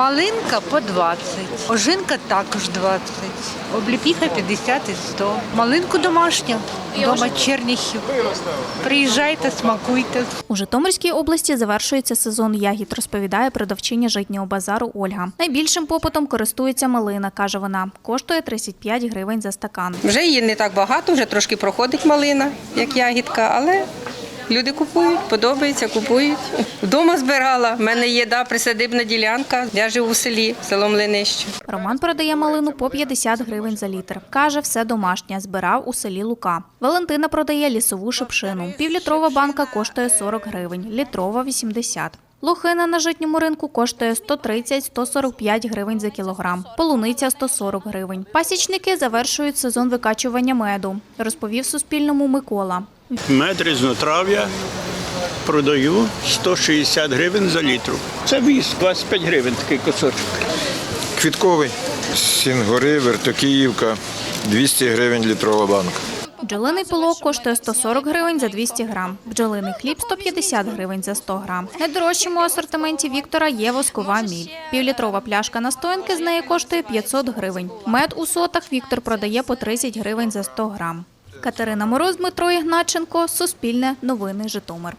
Малинка по 20, ожинка також 20, обліпіха 50 і 100. Малинку домашню, дома черніхів. Приїжджайте, смакуйте. У Житомирській області завершується сезон ягід, розповідає продавчиня житнього базару Ольга. Найбільшим попитом користується малина, каже вона. Коштує 35 гривень за стакан. Вже її не так багато, вже трошки проходить малина, як ягідка, але люди купують, подобається, купують. Вдома збирала. В мене є да, присадибна ділянка. Я живу в селі, село Млинище. Роман продає малину по 50 гривень за літр. Каже, все домашнє, збирав у селі Лука. Валентина продає лісову шипшину. Півлітрова банка коштує 40 гривень, літрова – 80. Лохина на житньому ринку коштує 130-145 гривень за кілограм, полуниця – 140 гривень. Пасічники завершують сезон викачування меду, розповів Суспільному Микола. Мед різнотрав'я продаю 160 гривень за літру. Це віз 25 гривень такий кусочок. Квітковий, Сінгори, Вертокіївка, 200 гривень літрова банка. Бджолиний пилок коштує 140 гривень за 200 грам. Бджолиний хліб 150 гривень за 100 грам. Найдорожчому асортименті Віктора є воскова міль. Півлітрова пляшка настоянки з неї коштує 500 гривень. Мед у сотах Віктор продає по 30 гривень за 100 грам. Катерина Мороз, Дмитро Ігначенко, Суспільне, Новини, Житомир.